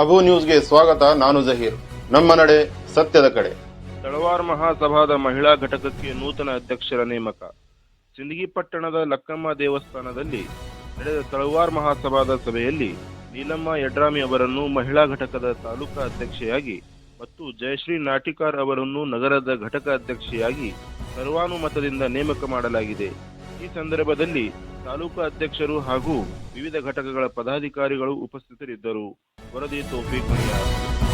ಅಬು ನ್ಯೂಸ್ಗೆ ಸ್ವಾಗತ, ನಾನು ಜಹೀರ್. ನಮ್ಮ ನಡೆ ಸತ್ಯದ ಕಡೆ. ತಳವಾರ್ ಮಹಾಸಭಾದ ಮಹಿಳಾ ಘಟಕಕ್ಕೆ ನೂತನ ಅಧ್ಯಕ್ಷರ ನೇಮಕ. ಸಿಂದಗಿ ಪಟ್ಟಣದ ಲಕ್ಕಮ್ಮ ದೇವಸ್ಥಾನದಲ್ಲಿ ನಡೆದ ತಳವಾರ್ ಮಹಾಸಭಾದ ಸಭೆಯಲ್ಲಿ ನೀಲಮ್ಮ ಯಡ್ರಾಮಿ ಅವರನ್ನು ಮಹಿಳಾ ಘಟಕದ ತಾಲೂಕಾ ಅಧ್ಯಕ್ಷೆಯಾಗಿ ಮತ್ತು ಜಯಶ್ರೀ ನಾಟಿಕಾರ್ ಅವರನ್ನು ನಗರದ ಘಟಕ ಅಧ್ಯಕ್ಷೆಯಾಗಿ ಸರ್ವಾನುಮತದಿಂದ ನೇಮಕ ಮಾಡಲಾಗಿದೆ. ಈ ಸಂದರ್ಭದಲ್ಲಿ ತಾಲೂಕಾ ಅಧ್ಯಕ್ಷರು ಹಾಗೂ ವಿವಿಧ ಘಟಕಗಳ ಪದಾಧಿಕಾರಿಗಳು ಉಪಸ್ಥಿತರಿದ್ದರು. वरद तोफीक